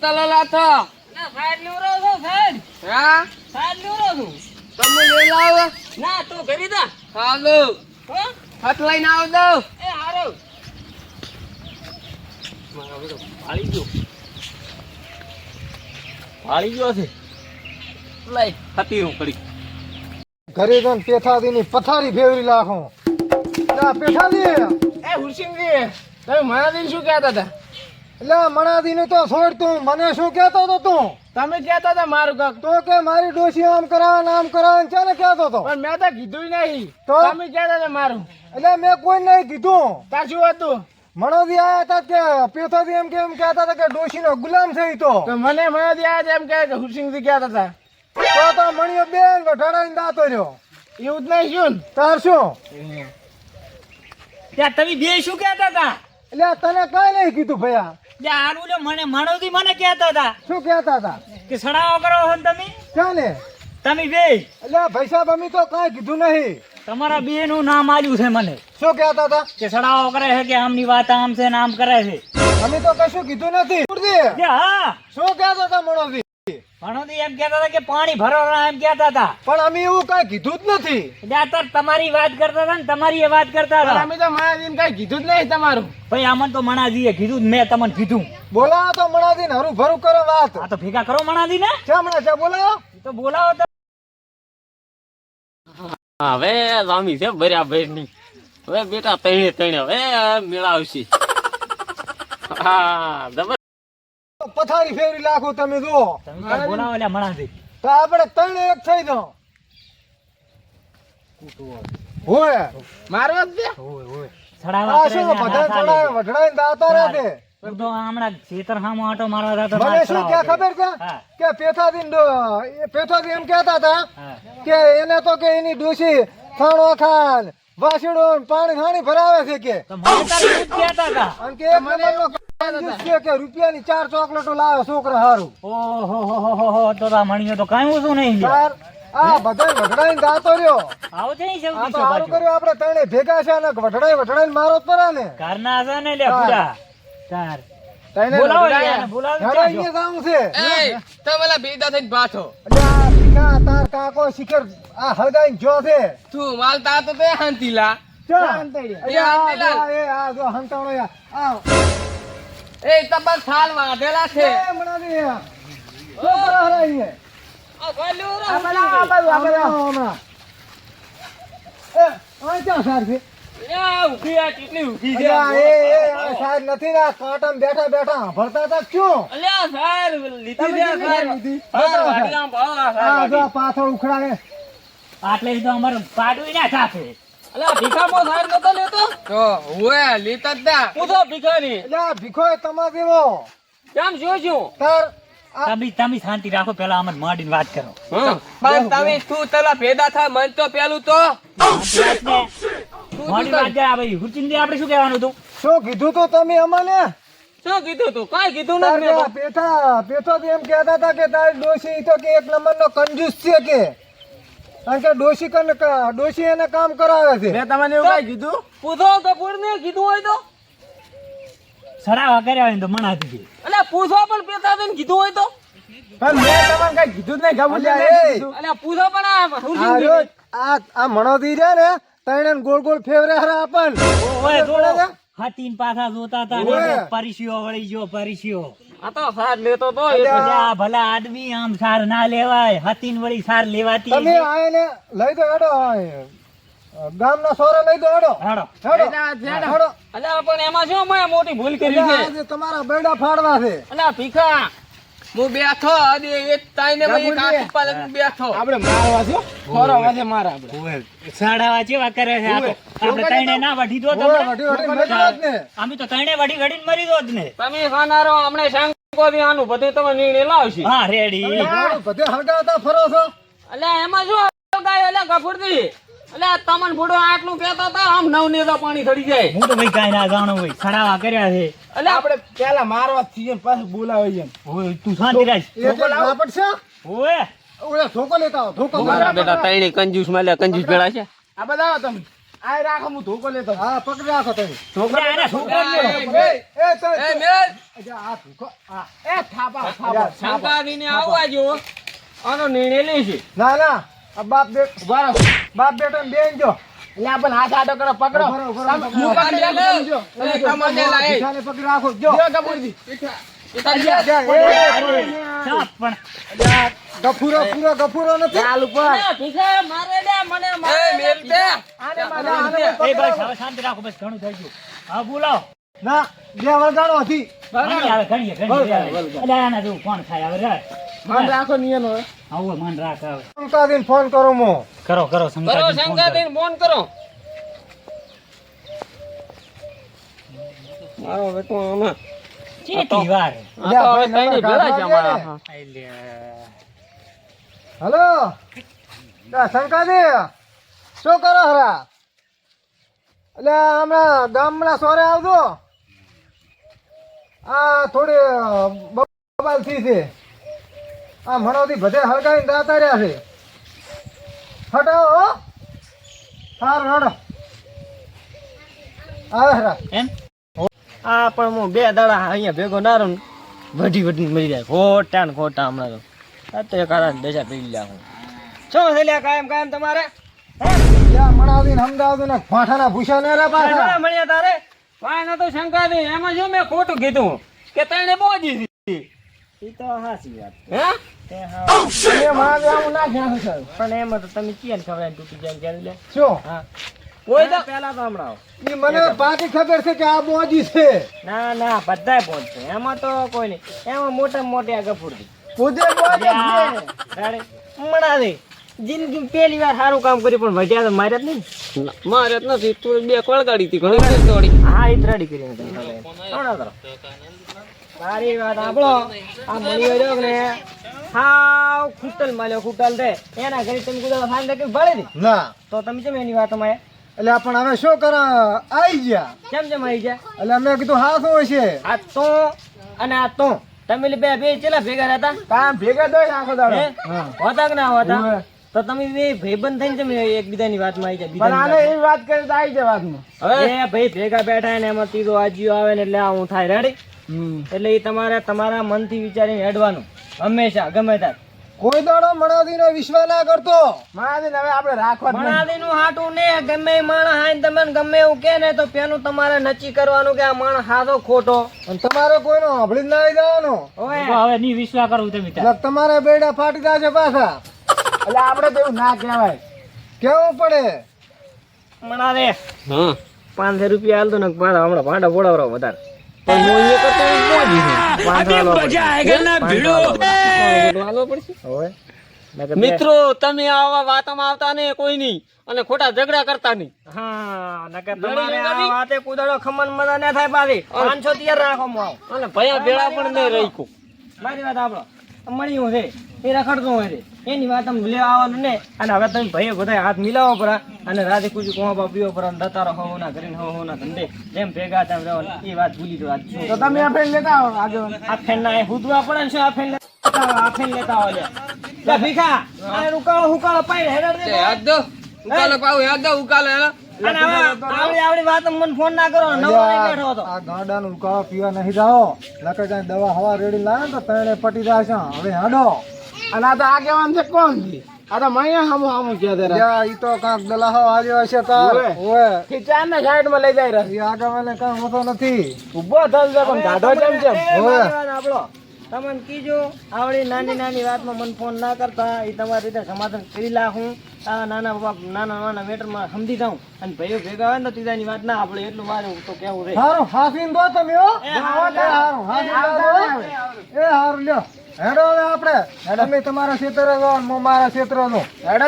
ઉતાલો લાથો ના સાઈડ લેવરો છો સાઈડ હા? સાઈડ લેવરો છું. તમે લઈ લાવો? ના તું કરી દે હાલો. હાથ લઈને આવ દો. એ હારો. મારા ગયો. ફાળી ગયો છે. લઈ હતી હું પડી. ઘરે જઈને પેથાદીની પથારી ફેરવી નાખું. પેથા દે એ હુરસિંહજી તમે મારા દિન શું કહેતા હતા? એટલે મણાદીને તો છોડ તું. મને શું કહેતો હતો તું? તમે કહેતા હતા મારું કાક. તો કે મારી ડોશી આમ કરા ને આમ કરાવે ને ચાલે કહેતો હતો? પણ મેં તો કીધું નહીં. તો? તમે કહેતા હતા મારું. એટલે મેં કોઈ નહીં કીધું. તાર શું હતું? મણોદી આયા હતા કે પેથાદી એમ કે એમ કહેતા હતા કે ડોશીનો ગુલામ છે ઈ તો. મને મને આયા ત્યાં એમ કહે કે હુસિંગથી કહેતા હતા. તો તો મણિયો બેન વઢાડાઈને દાતો રહ્યો. એવું જ નહીં શું? તાર શું? ત્યાં તમે બે શું કહેતા હતા? એટલે તને કઈ નહીં કીધું ભૈયા. આનું લે મને માણવથી મને કહેતા હતા. શું કહેતા હતા? કે સડાવો કરો છો તમે. ચાલે તમે બે. એટલે ભાઈ સાહેબ અમે તો કઈ કીધું નહીં. તમારા બે નું નામ આવ્યું છે મને. શું કહેતા હતા? કે સડાવો કરે છે કે આમની વાત આમ છે ને આમ કરે છે. અમે તો કશું કીધું નથી. હા. શું કહેતા હતા મણોજી માણવથી એમ કહેતા હતા કે પાણી ભરવાના એમ કહેતા હતા. પણ અમે એવું કઈ કીધું જ નથી. એટલે તમારી વાત કરતા હતા ને તમારી વાત કરતા હતા. અમે તો મારા કઈ કીધું જ નહીં તમારું. ભાઈ આમન તો મણાજીએ કીધું મેં તમને કીધું. બોલાવો તો મણાજી હરું ભરું કરો વાત. આ તો ભેગા કરો મણાજી ને ચા મણા ચા બોલાવો. તો બોલાવો તો. હવે છે બરાબરની હવે બેટા તણે તણે હવે મેળાવશે હા પથારી ફેરી લાખો તમે જો. તમે તો બોલાવો લ્યા મણાજી તો આપણે ત્રણ એક થઈ જાઓ. હોય. મારો જ દે સડાવા કરે શું બધા હાથ વઢડાઈને દાતા રહે હું તો હમણાં ખેતર સામો આટો મારવા જતો મને શું કે ખબર છે? કે પેથાદીન ડો- એમ કહેતા હતા કે એને તો કે એની ડોશી ખાણો ખાન વાસણો પાણી ખાણી ભરાવે છે કે. તો તારે કહેતા હતા? અને કે એક છે કે રૂપિયાની ચાર ચોકલેટો લાવે છોકરા હારું ઓહો હો હો હો હો તો તો તો કાંઈ ઓછું નહીં લ્યા. આ બધા વઢડાઈને દાતો રહ્યો આવો છે નહીં સૌથી તો સારું પાછું. આપણે ત્રણે ભેગા છે ને વઢડાઈ વઢડાઈને મારો જ પડે ને ઘરના છે ને લ્યા પૂરા. તાર. ત્રણે બોલાવો વઢડાયા. બોલાવો હેડો જો. અહીંયા જાવું છે એ તમે ઓલા ભેગા થઈને પાછો એટલે આ તાર કાકો શિખર આ હળગાઈને જો છે તું માલતા તો તે ચા. હંતાઈ. એ આ જો, હંતાણો. આ. એ તબલ થાલ વાઢેલા છે. એ મણાજી. શું કરો હરા અહીંયા? આ ભાલ્યો રે, આ બાજુ, આ હમણાં. એ, આ ક્યાં? સાર છે? ને, પાછળ ઉખડાને આટલે અમારે પાડવી ના થાશે અલ્યા ભીખામાં નતો લેતો? તો હુએ લેતા જ ના હું તો ભીખાની. એટલે ભીખો એ તમાર કેમ શું શું તાર તમે તમે શાંતિ રાખો પેલા અમને માંડીને વાત કરો. પણ તમે તું તલા ભેદા થા મન તો પેલું તો. માંડીને વાત કરે ભાઈ હુરચિંદી આપણે શું કહેવાનું હતું? શું કીધું તો તમે અમને? શું કીધું તું? કઈ કીધું નથી પેઠો તો. એમ કહેતા હતા કે તારી ડોશી તો કે એક નંબરનો કંજૂસ છે કે. કારણ કે ડોશી કને ડોશી એને કામ કરાવે છે. મેં તમને એવું કઈ કીધું? પૂછો કપૂર ને કીધું હોય તો. સડાવા કર્યા હોય તો મણા દીધી અલ્યા પૂછો પણ પેતા થઈને કીધું હોય તો. પણ મેં તમને કઈ કીધું જ નહીં ખબર અલ્યા પૂછો પણ આ આ મણોદી રે ને તૈણે ગોળ ગોળ ફેવરે હરા આપણ. ઓય જો જોડે. છે? હાથીન પાછા જોતા હતા. ને વળી ગયો પરિશીઓ આ તો સાર લેતો તો આ ભલા આદમી આમ સાર ના લેવાય હતીન વળી સાર લેવાતી તમે આને લઈ દો હેડો ગામના સોરે લઈ દો હેડો. હાડો. હેડો. અલ્યા પણ એમાં શું મેં મોટી ભૂલ કરી છે? આજે તમારા બેડા ફાડવા છે. અલ્યા ભીખા. હું બેઠો અને એક તાઈને ભાઈ એક ગાબુજી. આખી બેઠો. આપણે મારવા છો ખોરો છે મારા આપણે. સાડાવા વા કરે છે આપણે તાઈને ના વઢી દો તમે. વઢી વઢી મરી દો ને. અમે તો તાઈને વઢી વઢીને મરી દો ને. તમે ખાનારો હમણે શંકો આનું બધું તમે નીણે લાવશી. હા રેડી બધે હળગાવતા ફરો છો. એટલે એમાં શું ગાય અલ્યા ગફુરજી અલ્યા તમને ભૂડો આટલું કહેતા હતા આમ નવ નેતા પાણી ચડી જાય. હું તો ભાઈ કાઈ ના જાણું ભાઈ. સડાવા કર્યા છે. અલ્યા આપણે પેલા મારવા થી પાછું બોલાવીએ ઓય તું શાંતિ રાખ. એક લાવવા પડશે ઓય. ઓલા ધોકો લેતા આવો ધોકો મારા બેટા તૈણી કંજૂસ મળ્યા કંજૂસ ભેળા છે. આ બધા તમે. આ રાખો હું ધોકો લેતો હા પકડી રાખો તમે. ધોકો અરે છોકરા જ એ, એ એ તો એ મેલ. આ ધોકો આ. એ થાપા થાપા શંકાદીને આવવા જો. આનો નિર્ણય લેશે ના ના. આ બાપ બેટ બરાબર બાપ બેટ ને બેન જો. એટલે પણ હાથ આડો કરો પકડો તમે. હું પકડી લઉં. જો. એ કમાને લાય. ભીખાને પકડી રાખો જો જો ગફુરો પૂરો ગફુરો નથી ચાલ ઉપર. એ મેલ બે. આને મારે, આને એ પકડી બસ રાખો. શાંતિ રાખો બસ ઘણું થઈ ગયું હા બોલાવો ના બે વળગાડો હતી ઘણી આવે ઘણી ઘણી આવે. આના જેવું કોણ ખાય હવે રે મન રાખો નિયન હવે. આવો મન રાખ હવે ફોન કરો મો કરો કરો શંકરજી ફોન કરો. મારો બેટો આમાં. ચેતી વાર. હલો? શંકાજી શંકાદી શું કરો હરા? એટલે હમણાં ગામડા સોરે આવજો. આ થોડી બબાલ થઈ છે. આ મણોથી બધે હળગાવીને દાતા રહ્યા છે. હટાવો સારું હડો આવે હરા એમ? આ પણ હું બે દાડા અહીંયા ભેગો ના રહું વઢી વઢી મરી જાય. ખોટા ને ખોટા હમણાં તો. આ તો એક હારા દશા પી લ્યા હું. શું થયેલા કાયમ કાયમ તમારે? મણાવીને સમજાવજો ને ફાંઠાના ભૂસા ને રે પાછા. મળ્યા તારે? વાય ના તો શંકા એમાં જો મેં ખોટું કીધું? કે તને બહુ હતી ઈ તો હાચી વાત હે? હા. તમે મારે ના જાણું સર પણ એમાં તો તમે ક્યાં ખબર તૂટી જાય ક્યારે લે. શું? હા. કોઈ તો પેલા તો હમણાં ઈ મને પાકી ખબર છે કે આ બોજી છે. ના ના બધાય પહોંચશે એમાં તો કોઈ નહીં. એમાં મોટા મોટી આ બોજી છે. હમણાં દે જિંદગી પહેલી વાર સારું કામ કર્યું પણ મજા તો માર્યા જ નહીં માર્યા જ નથી. તું બે કોળગાડી હતી ઘણી દોડી. હા એ ત્રડી કરી હમણાં કરો સારી વાત આપણો આ મળી ગયો ને હાવ ખૂટલ મળ્યો ખૂટલ રે. એના ઘરે તમે કુદા ફાઈન કે ભળે ને ના. તો તમે કેમ એની વાતમાં એટલે પણ હવે શું કર આવી ગયા. કેમ કેમ આવી જાય એટલે અમે કીધું હા શું છે આ તો અને આ તો. તમે બે બે ચેલા ભેગા રહેતા? કામ ભેગા દોય આખો દાડો. હા? હોતા કે ના હોતા? તો તમે બે ભાઈબંધ થઈને તમે એકબીજાની વાતમાં આવી પણ આને જાય એવી વાત કરે તો આવી જાય વાતમાં હવે એ ભાઈ ભેગા બેઠા ને એમાં તીરો આજીઓ આવે ને એટલે હું થાય. રેડી એટલે એ તમારે તમારા મનથી વિચારીને હેડવાનું. હંમેશા ગમે ત્યાં કોઈ દાડો મણાદીનો વિશ્વાસ ના કરતો. મણાદી હવે આપણે રાખવા મણાદીનું હાટું ને ગમે એ માણસ હાઈને તમે ગમે એવું કે ને તો પેલું તમારે નક્કી કરવાનું કે આ માણસ હાથો ખોટો. અને તમારે કોઈનો નો જ ના આવી જવાનો. હવે ની વિશ્વાસ કરવું તમે ત્યાં. તમારે બેડા ફાટી જશે પાછા. એટલે આપણે તો એવું ના કહેવાય. કેવું પડે? મણા રે પાંચસો રૂપિયા હાલતો ને પાછા હમણાં ભાંડા પોડાવરો વધારે. પણ હું કરતો પડશે. મિત્રો તમે આવા વાતમાં આવતા નહીં કોઈ નહીં. અને ખોટા ઝઘડા કરતા નહીં. હા નકર તમારે આ વાતે કુદડો ખમન મજા ના થાય પાછી. પાંચસો તૈયાર રાખો અને ભયા ભેળા પણ નહીં રહી મારી વાત આપણો મળ્યું છે. એ રખડતો હોય છે. એની વાત આમ લેવા આવવાનું ને. અને હવે તમે ભાઈઓ બધા હાથ મિલાવો પરા. અને રાતે કુછ કોમા બાપીઓ પર દતારો હો ના કરીને હો ના ધંધે. જેમ ભેગા તેમ રહો એ વાત ભૂલી દો આજ તો તમે આ ફેન લેતા આવો આજો આ ફેન ના હુદવા પડે ને શું આ ફેન લેતા આવો આ ફેન લેતા આવો લે ભીખા. આ ઉકાળો હુકાળો પાઈ હેડર દે યાદ દો. ઉકાળો પાઉ યાદ દો ઉકાળો હેડર અને હવે આવડી આવડી વાત મને ફોન ના કરો નવો બેઠો હતો. આ ગાંડાનો ઉકાળો પીવા નહીં જાઓ. નકર કઈ દવા હવા રેડી લાવે ને તો તણે પટી જશે હવે હાડો. અને આ તો આગેવાન છે કોણ આ તો મૈયા હમુ હમુ કે દે યા ઈ તો કાંક દલાહો આવ્યો હશે તાર. ઓવે. ઓવે. ને સાઈડમાં લઈ જાય ઈ આગળ કાંઈ હોતો નથી. ઊભો થલ છે પણ ગાઢો જેમ જેમ. ઓવે. આપણો તમને કીજો આવડી નાની નાની વાતમાં મને ફોન ના કરતા એ તમારી રીતે સમાધાન કરી લાખું આ નાના બાપા નાના નાના મેટરમાં સમજી જાઉં. અને ભાઈઓ ભેગા હોય ને ત્રીજાની વાત ના આપણે એટલું મારું તો કેવું રે સારું હાસીન દો તમે એ હારું લ્યો. હેડો હવે આપણે. તમે તમારા ક્ષેત્ર હું મારા ક્ષેત્ર નો હેડો